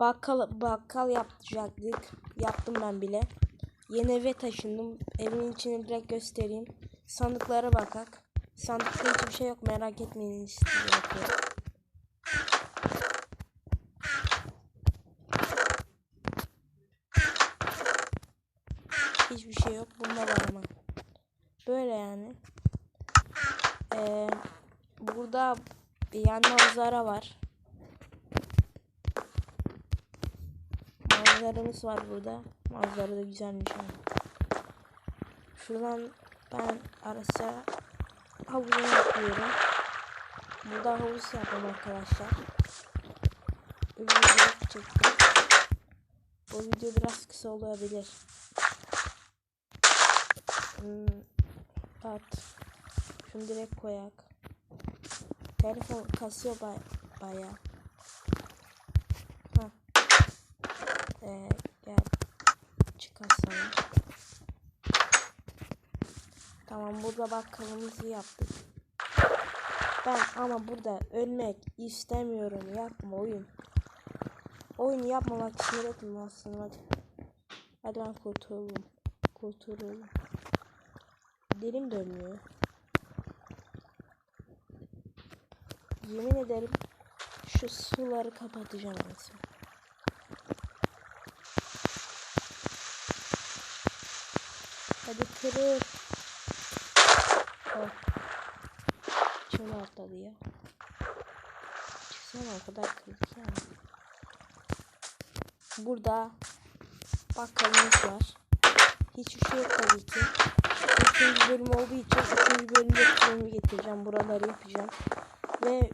bakkal bakkal yapacaktık. Yaptım ben bile. Yeni eve taşındım. Evin içini direkt göstereyim. Sandıklara bakak. Sandıkta hiçbir şey yok merak etmeyin istiyorum. Hiçbir şey yok. Bunda var ama. Böyle yani. Ee, burada yani manzara var. Manzaramız var burada. Manzara da güzelmiş yani. Şuradan ben arasa havuzuna yapıyorum. Burada havuz yapıyorum arkadaşlar. Video çektim. Bu video biraz kısa olabilir. Hmm, at. Şunu direkt koyak. Telefon kasıyor bay baya. Ha. Ee, gel. Çıkarsana. Tamam burada bakkalımızı yaptık. Ben ama burada ölmek istemiyorum. Yapma oyun. Oyun yapmamak sinir ettim aslında. Hadi. Hadi ben kurtulalım. Kurtulalım. Dilim dönmüyor. Yemin ederim şu suları kapatacağım mesela. Hadi kırır. Oh. Şunu atladı ya. Çıksana o kadar kırdık yani. Burada bakkalımız var. Hiçbir şey yok tabii ki. Üçüncü bölüm olduğu için üçüncü bölümde kuzenimi getireceğim. Buraları yapacağım. Ve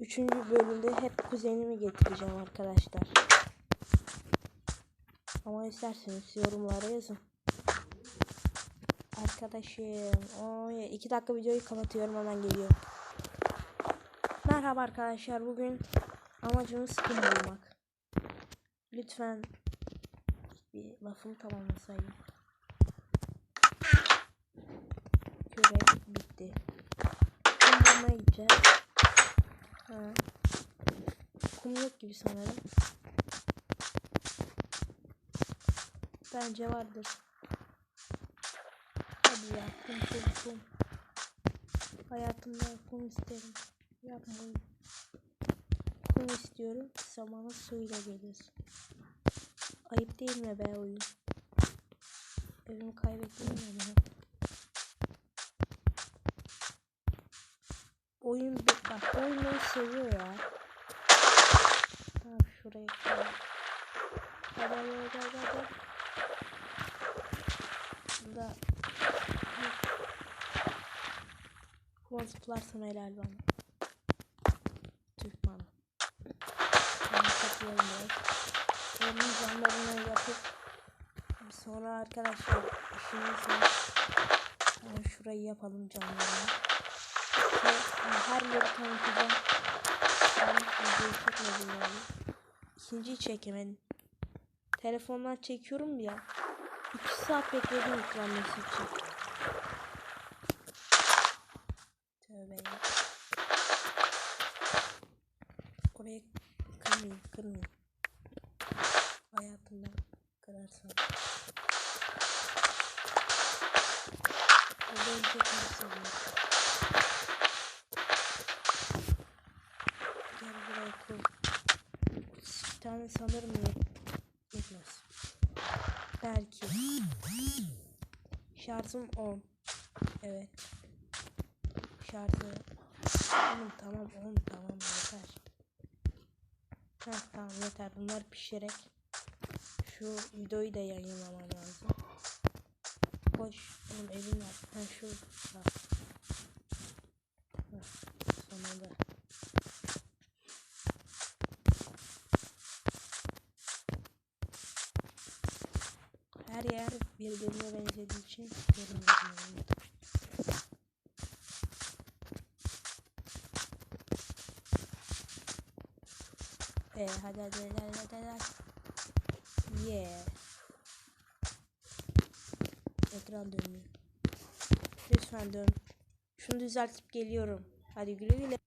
üçüncü bölümde hep kuzenimi getireceğim arkadaşlar. Ama isterseniz yorumlara yazın. Arkadaşım. Oy, iki dakika videoyu kapatıyorum hemen geliyorum. Merhaba arkadaşlar. Bugün amacımız skin bulmak. Lütfen bir lafımı tamamlasaydım. Kürek bitti. Kum bulmaya gideceğiz. Ha. Kum yok gibi sanırım. Bence vardır. Ya kum kum kum. Hayatımda kum isterim. Yapmayın. Kum istiyorum. Zamanı suyla gelir. Ayıp değil mi be oyun? Evimi kaybettim mi? Oyun bir- bak oyun seviyor ya. Tamam şuraya koy. Hadi hadi hadi hadi hadi. Burada Kuvan zıplarsam helal bana. Türk bana. Bunu kapıyorum biraz. Onun camlarını yapıp sonra arkadaşlar işimiz var. Yani şurayı yapalım camlarını. Ve her yeri tanıtacağım. Ben videoyu çekmedim yani. İkinciyi çekemedim. Telefondan çekiyorum ya. 2 saat bekledim yüklenmesi için. Tövbe ya. Oraya kırmayın, kırmayın. Hayatımda kırarsam. O beni çok iyi seviyor. Gel buraya koy. Tane sanırım yet yetmez. Belki. Şarjım 10. Evet. Şarjı. Tamam tamam 10 tamam yeter. Heh tamam yeter. Bunlar pişerek şu videoyu da yayınlamam lazım. Koş. Oğlum evin var. Ha şu. Bak. Heh, sonunda. Her yer birbirine benzediği için yorum yapıyorum. Ee, hadi hadi hadi hadi hadi hadi. Yeah. Ekran dönüyor. Lütfen dön. Şunu düzeltip geliyorum. Hadi güle güle.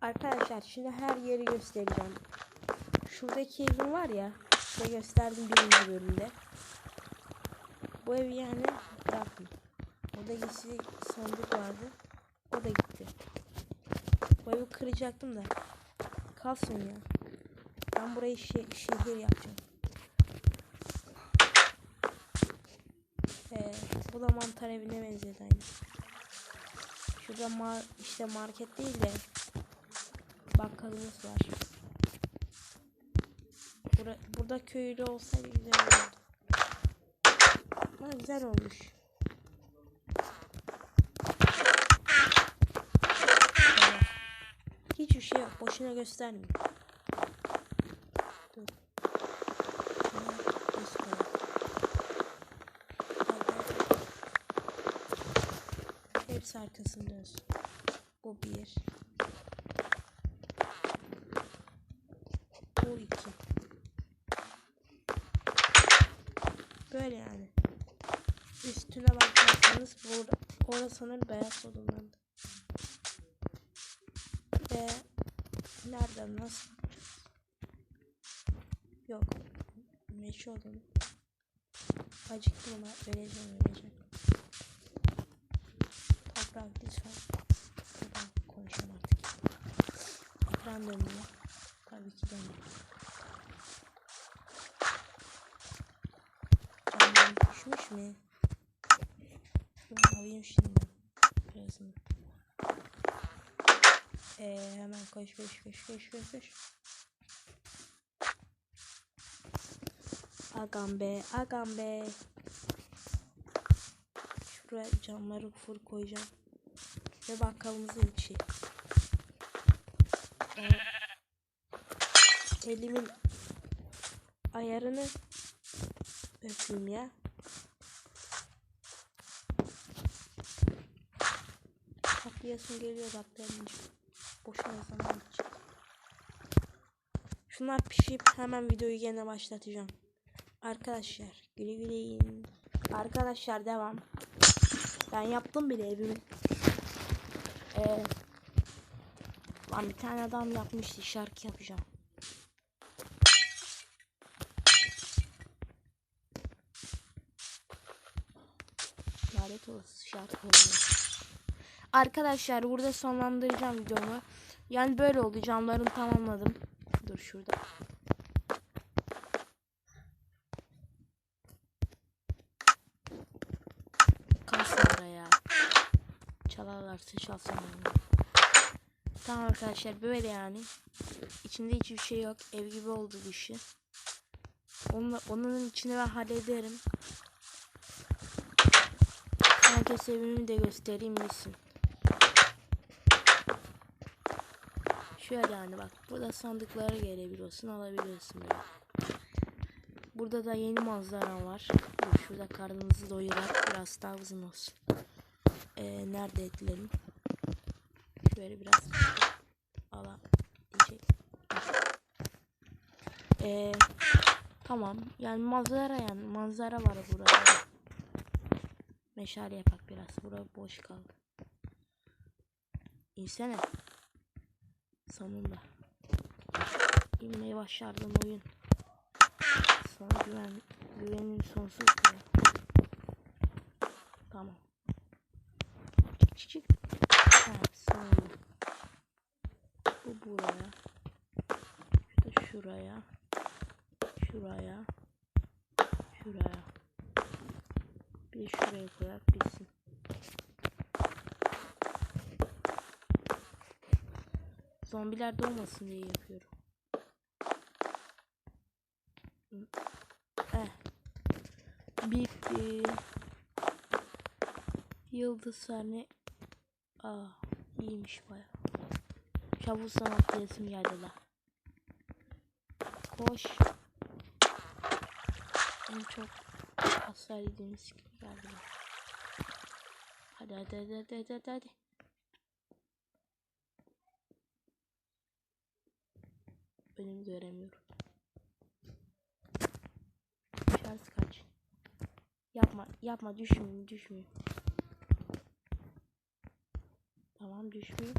Arkadaşlar şimdi her yeri göstereceğim. şuradaki evim var ya. Size gösterdim birinci bölümde. Bu evi yani bıraktım. Orada gizli sandık vardı. O da gitti. Bu evi kıracaktım da. Kalsın ya. Ben burayı şe- şehir yapacağım. Evet, bu da mantar evine benzedi aynı. Şurada mar işte market değil de bakkalımız var. Bura burada köylü olsaydı güzel olurdu. Ama güzel olmuş. Hiçbir şey yok. Boşuna göstermiyor. Hepsi arkasında. Bu bir. Bu iki. Böyle yani. Üstüne bakarsanız burada orası sanırım beyaz odunlandı. Ve nereden nasıl? Yok. Meşe odunu. Acıktım ama öleceğim öleceğim. Toprak lütfen. Buradan konuşalım artık. Ekran dönüyor. Tabii ki dönüyor. Camdan düşmüş mü? Alayım şimdi. Birazını. Ee, hemen koş koş koş koş koş koş. Agam be, agam be. Şuraya camları full koyacağım. Ve bakkalımızın içi. Ee, elimin ayarını öpeyim ya. Atlayasım geliyor atlayamayacağım. Boşuna zaman geçecek. Şunlar pişip hemen videoyu gene başlatacağım. Arkadaşlar güle güle. Arkadaşlar devam. Ben yaptım bile evimi. Ee, lan bir tane adam yapmıştı şarkı yapacağım. Lanet olası şarkı oluyor. Arkadaşlar burada sonlandıracağım videomu. Yani böyle oldu. Camlarını tamamladım. Dur şurada. Kalsın oraya. Çalarlarsa çalsın. Tamam arkadaşlar böyle yani. İçinde hiçbir şey yok. Ev gibi oldu dışı. Onunla, onun içini ben hallederim. Herkes evimi de göstereyim bilsin. Şöyle yani bak. Burada sandıklara gelebiliyorsun. Alabiliyorsun böyle. Burada da yeni manzara var. Şurada karnımızı doyurak biraz daha uzun olsun. Ee, nerede etlerim? Şöyle biraz ala diyecek. Ee, tamam. Yani manzara yani manzara var burada. Meşale yapak biraz. Bura boş kaldı. İnsene. Sonunda. İnmeye başardın oyun. Sana güven, güvenim sonsuz ya. Tamam. Çık çık çık. Sonunda. Bu buraya. Şu da şuraya. Şuraya. Şuraya. Bir şuraya koyak Zombiler doğmasın diye yapıyorum. Eh. Bitti. Yıldız ne? Aa, iyiymiş baya. Çabuk sanat resim geldi la. Koş. En çok hasar yediğimiz gibi geldi. Hadi hadi hadi hadi hadi hadi. Önümü göremiyorum. Şarj kaç? Yapma, yapma düşmeyeyim, düşmeyeyim. Tamam düşmeyeyim.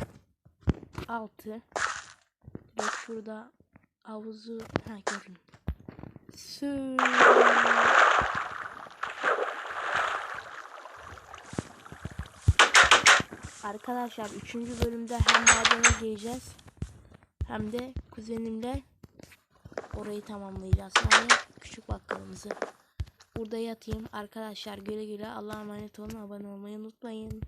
6. Direkt şurada havuzu ha görün. Su. Arkadaşlar 3. bölümde hem madene gireceğiz hem de kuzenimle orayı tamamlayacağız. Yani küçük bakkalımızı. Burada yatayım. Arkadaşlar güle güle Allah'a emanet olun. Abone olmayı unutmayın.